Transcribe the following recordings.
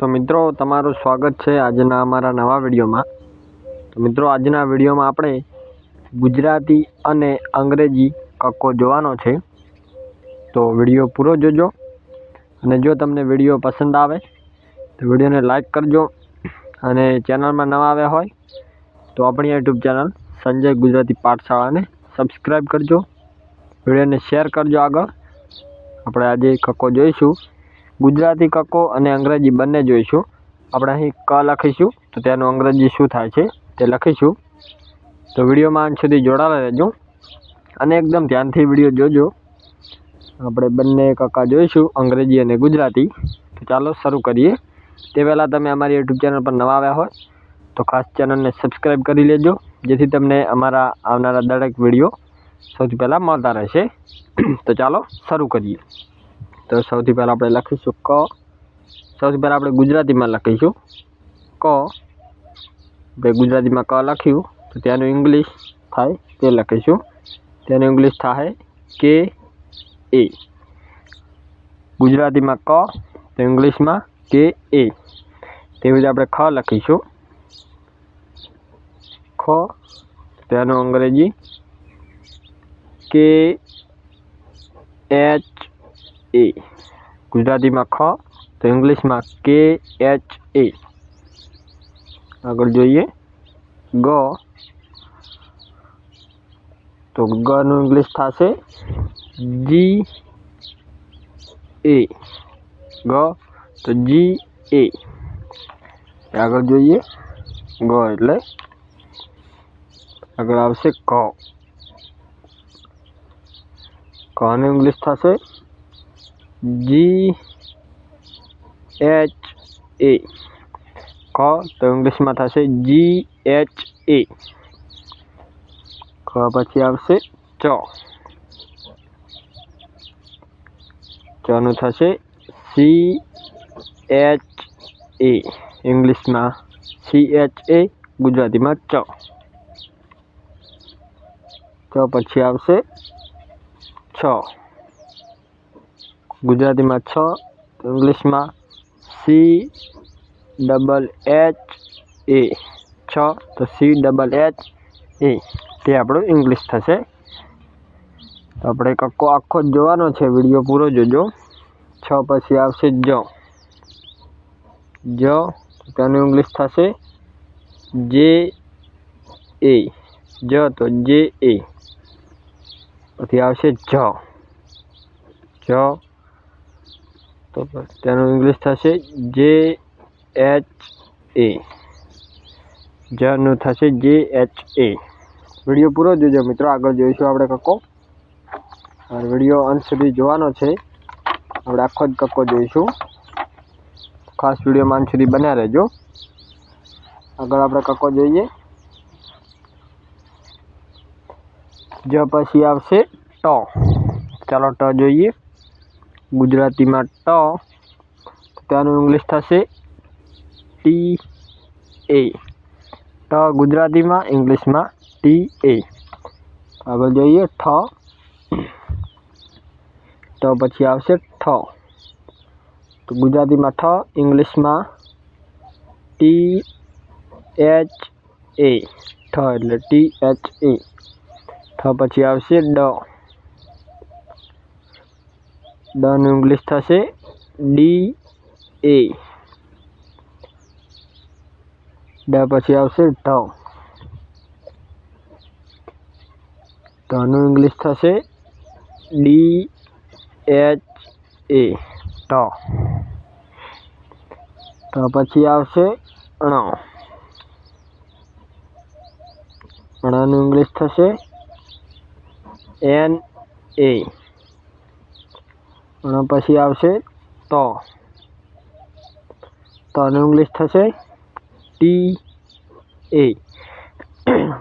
તો મિત્રો, તમારું સ્વાગત છે આજના અમારા નવા વિડીયોમાં. તો મિત્રો, આજના વિડીયોમાં આપણે ગુજરાતી અને અંગ્રેજી કક્કો જોવાનો છે. તો વીડિયો પૂરો જોજો અને જો તમને વીડિયો પસંદ આવે, તો વિડીયોને લાઈક કરજો અને ચેનલમાં નવા આવ્યા હોય, તો આપણી યુટ્યુબ ચેનલ સંજય ગુજરાતી પાઠશાળાને સબસ્ક્રાઈબ કરજો. વિડીયોને શેર કરજો આગળ. આપણે આજે કક્કો જોઈશું. ગુજરાતી કક્કો અને અંગ્રેજી બંને જોઈશું. આપણે અહીં ક લખીશું. તો તેનું અંગ્રેજી શું થાય છે તે લખીશું. તો વિડીયોમાં અંત સુધી જોડાયેલા રહેજો. અને એકદમ ધ્યાનથી વીડિયો જોજો. આપણે બંને કક્કા જોઈશું, અંગ્રેજી અને ગુજરાતી. તો ચાલો શરૂ કરીએ. તે પહેલાં તમે અમારી યુટ્યુબ ચેનલ પર નવા આવ્યા હોય, તો ખાસ ચેનલને સબસ્ક્રાઈબ કરી લેજો, જેથી તમને અમારા આવનારા દરેક વીડિયો સૌથી પહેલાં મળતા રહેશે. તો ચાલો શરૂ કરીએ. તો સૌથી પહેલાં આપણે લખીશું ક. સૌથી પહેલાં આપણે ગુજરાતીમાં લખીશું. ક. આપણે ગુજરાતીમાં ક લખ્યું, તો ત્યાંનું ઇંગ્લિશ થાય તે લખીશું. તેનું ઇંગ્લિશ થાય કે એ ગુજરાતીમાં ક, તો ઇંગ્લિશમાં કે એ તેવી રીતે આપણે ખ લખીશું. ખ તેનું અંગ્રેજી કે એચ એ ગુજરાતીમાં ખ તો ઇંગ્લિશમાં કે એચ એ આગળ જોઈએ ગ તો ગનું ઇંગ્લિશ થશે જી એ ગ તો જી એ આગળ જોઈએ ગ એટલે આગળ આવશે ક કનું ઇંગ્લિશ થશે જી એચ એ ક તો ઇંગ્લિશમાં થશે જી એચ એ ક પછી આવશે ચ. ચનું થશે સી એચ એ ઇંગ્લિશમાં સી એચ એ ગુજરાતીમાં ચ. ચ પછી આવશે છ. ગુજરાતીમાં છ, ઇંગ્લિશમાં સી ડબલ એચ એ છ, તો સી ડબલ એચ એ તે આપણું ઇંગ્લિશ થશે. તો આપણે કક્કો આખો જ જોવાનો છે. વીડિયો પૂરો જોજો. છ પછી આવશે જ જ. તેનું ઇંગ્લિશ થશે જે એ જ, તો જે એ પછી આવશે જ. જ તો તેનું ઇંગ્લિશ થશે જે એચ એ જનું થશે જે એચ એ વીડિયો પૂરો જોજો મિત્રો, આગળ જોઈશું આપણે કક્કો. વીડિયો અંત સુધી જોવાનો છે. આપણે આખો જ કક્કો જોઈશું. ખાસ વિડીયોમાં અંત સુધી બન્યા રહેજો. આગળ આપણે કક્કો જોઈએ. જ પછી આવશે ટ. ચાલો, ટ જોઈએ. ગુજરાતીમાં ટ ત્યાંનું ઇંગ્લિશ થશે ટી એ ટ ગુજરાતીમાં ઇંગ્લિશમાં ટી એ આગળ જોઈએ, ઠ. તો પછી આવશે ઠ. તો ગુજરાતીમાં ઠ ઇંગ્લિશમાં ટી એચ એ ઠ એટલે ટી એચ એ ઠ પછી આવશે ડ. ડનું ઇંગ્લિશ થશે. D, A. ડ પછી આવશે ઢ ઢનું ઇંગ્લિશ થશે. D, H, A. ઢ તો પછી આવશે અણ અણનું ઇંગ્લિશ થશે. એન, એ. ણ પછી આવશે તો. તનું ઇંગ્લિશ થશે ટી એ.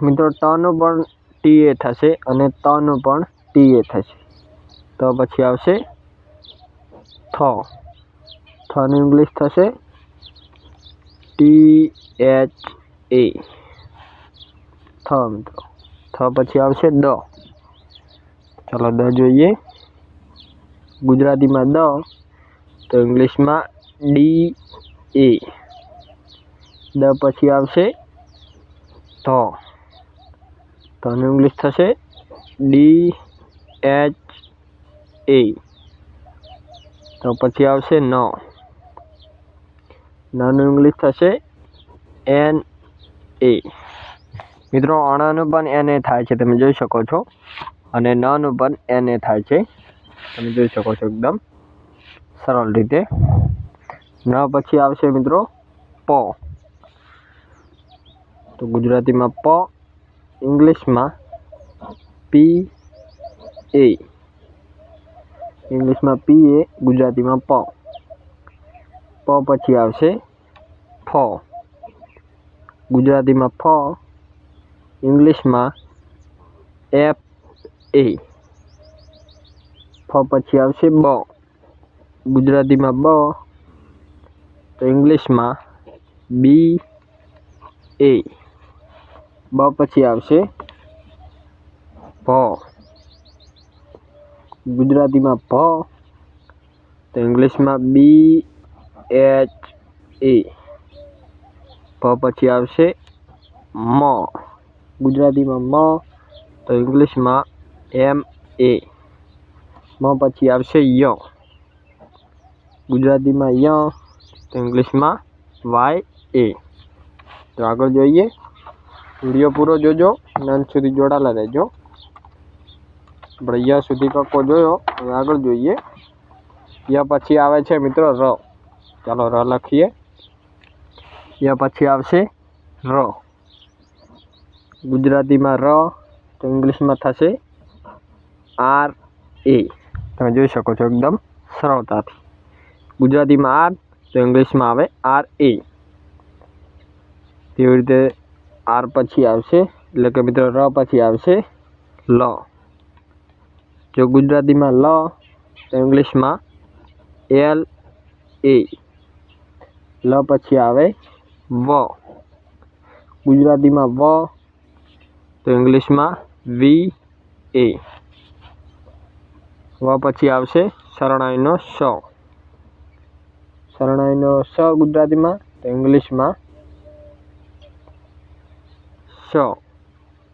મિત્રો ટનું પણ ટી એ થશે અને તનું પણ ટી એ થશે. તો પછી આવશે થ. થનું ઇંગ્લિશ થશે ટી એચ એ. થ મિત્રો. થ પછી આવશે દ. ચાલો, દ જોઈએ. ગુજરાતીમાં દ, તો ઇંગ્લિશમાં ડી એ દ પછી આવશે ધ. ધનું ઇંગ્લિશ થશે ડી એચ એ તો પછી આવશે ન. નાનું ઇંગ્લિશ થશે એન એ મિત્રો, અણનું પણ એન થાય છે, તમે જોઈ શકો છો. અને નનું પણ એન એ થાય છે. તમે જોઈ શકો છો એકદમ સરળ રીતે. ન પછી આવશે મિત્રો પ. તો ગુજરાતીમાં પ, ઇંગ્લિશમાં પી એ ઇંગ્લિશમાં પી એ ગુજરાતીમાં પ. પ પછી આવશે ફ. ગુજરાતીમાં ફ, ઇંગ્લિશમાં એફ એ ફ પછી આવશે બ ગુજરાતીમાં બ તો ઇંગ્લિશમાં બી એ બ પછી આવશે ભ ગુજરાતીમાં ભ તો ઇંગ્લિશમાં બી એચ એ ભ પછી આવશે મ ગુજરાતીમાં મ તો ઇંગ્લિશમાં એમ એ મ પછી આવશે ય ગુજરાતીમાં ય તો ઇંગ્લિશમાં વાય એ તો આગળ જોઈએ વીડિયો પૂરો જોજો અને અંત સુધી જોડાયેલા રહેજો આપણે ય સુધી કક્કો જોયો હવે આગળ જોઈએ ય પછી આવે છે મિત્રો ર ચાલો ર લખીએ ય પછી આવશે ર ગુજરાતીમાં ર તો ઇંગ્લિશમાં થશે આર એ તમે જોઈ શકો છો એકદમ સરળતાથી. ગુજરાતીમાં આર તો ઇંગ્લિશમાં આવે આર એ તેવી રીતે આર પછી આવશે, એટલે કે મિત્રો ર પછી આવશે લ. જો ગુજરાતીમાં લ, તો ઇંગ્લિશમાં એલ એ લ પછી આવે વ. ગુજરાતીમાં વ, તો ઇંગ્લિશમાં વી એ વ પછી આવશે શરણાઈનો સ. શરણાઈનો સ ગુજરાતીમાં તો ઇંગ્લિશમાં સ.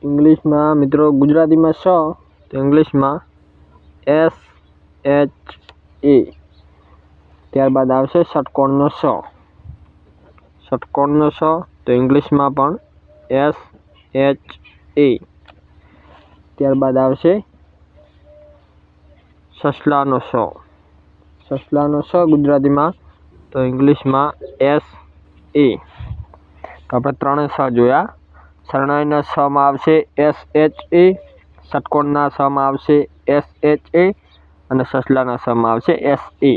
ઇંગ્લિશમાં મિત્રો ગુજરાતીમાં સ, તો ઇંગ્લિશમાં એસ, એચ, એ. ત્યારબાદ આવશે ષટકોણનો સ. ષટકોણનો સ, તો ઇંગ્લિશમાં પણ એસ, એચ, એ. ત્યારબાદ આવશે સસલાનો સ સસલાનો સ ગુજરાતીમાં. તો ઇંગ્લિશમાં એસ એ તો આપણે ત્રણે સ જોયા. શરણાઈના સમાં આવશે એસ એચ એ ષટકોણના સમાં આવશે એસ એચ એ અને સસલાના સમાં આવશે એસ એ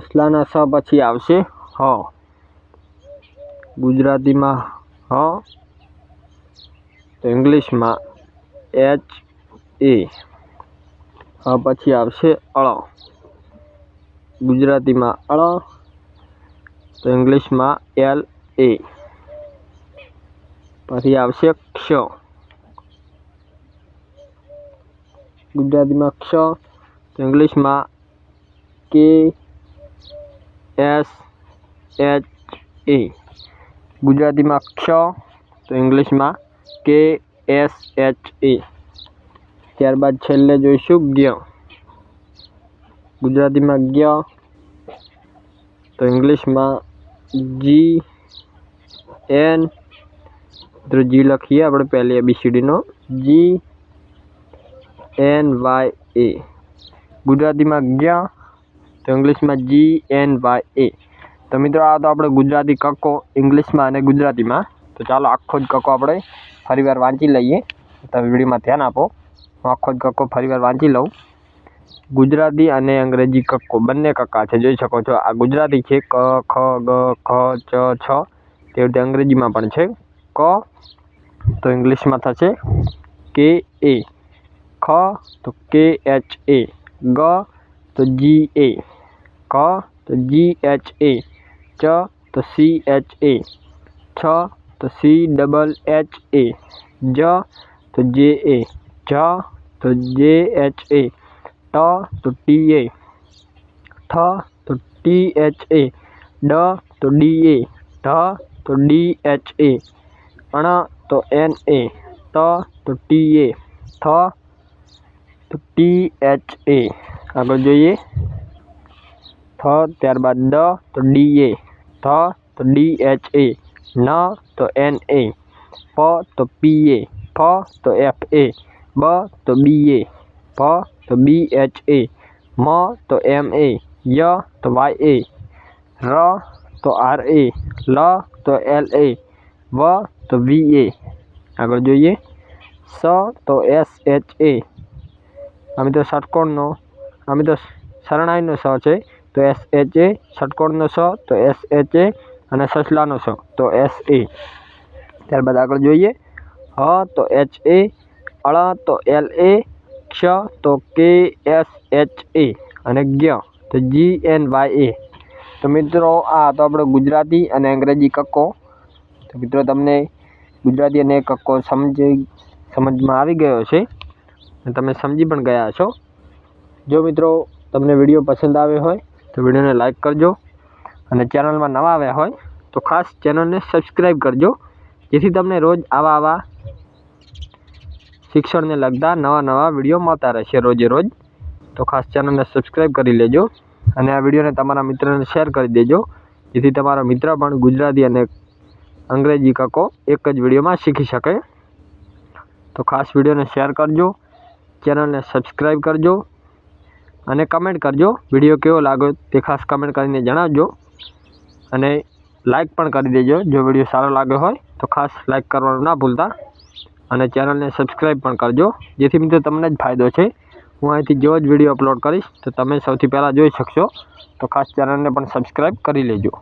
સસલાના સ પછી આવશે હ. ગુજરાતીમાં હ. તો ઇંગ્લિશમાં એચ એ હ પછી આવશે અળ. ગુજરાતીમાં અળ, તો ઇંગ્લિશમાં એલ એ. પછી આવશે ક્ષ. ગુજરાતીમાં ક્ષ, તો ઇંગ્લિશમાં કે એસ એચ એ. ગુજરાતીમાં ક્ષ, તો ઇંગ્લિશમાં કે એસ એચ એ. ત્યારબાદ છેલ્લે જોઈશું જ્ઞ ગુજરાતીમાં જ્ઞ તો ઇંગ્લિશમાં જી, એન. તો જી લખીએ આપણે પહેલી એબીસીડીનો. G, N, Y, A. ગુજરાતીમાં જ્ઞ તો ઇંગ્લિશમાં જી, એન, વાય, એ. તો મિત્રો આ તો આપણે ગુજરાતી કક્કો ઇંગ્લિશમાં અને ગુજરાતીમાં. તો ચાલો આખો જ કક્કો આપણે ફરીવાર વાંચી લઈએ. તમે વિડીયોમાં ધ્યાન આપો. આખો જ કક્કો ફરીવાર વાંચી લઉં. ગુજરાતી અને અંગ્રેજી કક્કો, બંને કક્કા છે, જોઈ શકો છો. આ ગુજરાતી છે, ક, ખ, ગ, ખ, ચ, છ. તેવી રીતે અંગ્રેજીમાં પણ છે. ક, તો ઇંગ્લિશમાં થશે કે એ. ખ, તો કે, એચ, એ. ગ, તો જી, એ. ક, તો જી, એચ, એ. ચ, તો સી, એચ, એ. છ, તો સી, ડબલ એચ, એ. જ, તો જે, એ. જ તો જે એચ એ ટ તો ટી એ ઠ તો ટી એચ એ ડ તો ડી એ ઢ તો ડી એચ એ અણ તો એન એ ત તો ટી એ થ તો ટી એચ એ આગળ જોઈએ થ ત્યારબાદ ડ તો ડી એ થ તો ડી એચ એ ન તો એન એ પ તો પી એ ફ તો એફ એ બ તો બી એ ભ તો બી એચ એ, મ તો એમ એ, ય તો વાય એ, ર તો આર એ, લ તો એલ એ, વ તો વી એ. આગળ જોઈએ. સ તો એસ એચ એ. અમે તો ષટકોણનો અમે તો શરણાઈનો સ છે. તો એસ એચ એ, ષટકોણનો સ, તો એસ એચ એ અને સસલાનો સ, તો એસ એ. ત્યારબાદ આગળ જોઈએ. હ તો એચ એ અળ તો એલ એ, ક્ષ તો કે એસ એચ એ અને જ્ઞ તો જી એન વાય એ. તો મિત્રો, આ હતો આપણો ગુજરાતી અને અંગ્રેજી કક્કો. તો મિત્રો, તમને ગુજરાતી અને કક્કો સમજી, સમજમાં આવી ગયો છે અને તમે સમજી પણ ગયા છો જો મિત્રો, તમને વીડિયો પસંદ આવ્યો હોય, તો વિડીયોને લાઇક કરજો. અને ચેનલમાં નવા આવ્યા હોય, તો ખાસ ચેનલને સબસ્ક્રાઈબ કરજો. જેથી તમને રોજ આવા આવા શિક્ષણને લગતા નવા નવા વીડિયો મળતા રહેશે રોજે રોજ. તો ખાસ ચેનલને સબસ્ક્રાઈબ કરી લેજો અને આ વિડીયોને તમારા મિત્રને શેર કરી દેજો. જેથી તમારો મિત્ર પણ ગુજરાતી અને અંગ્રેજી કકો એક જ વિડીયોમાં શીખી શકે. તો ખાસ વિડીયોને શેર કરજો, ચેનલને સબસ્ક્રાઈબ કરજો અને કમેન્ટ કરજો. વીડિયો કેવો લાગ્યો તે ખાસ કમેન્ટ કરીને જણાવજો. અને લાઈક પણ કરી દેજો, જો વીડિયો સારો લાગ્યો હોય તો ખાસ લાઇક કરવાનું ના ભૂલતા. અને ચેનલને સબસ્ક્રાઈબ પણ કરજો. જેથી મિત્રો તમને જ ફાયદો છે. હું અહીંથી જેવો જ વીડિયો અપલોડ કરીશ. તો તમે સૌથી પહેલાં જોઈ શકશો. તો ખાસ ચેનલને પણ સબસ્ક્રાઈબ કરી લેજો.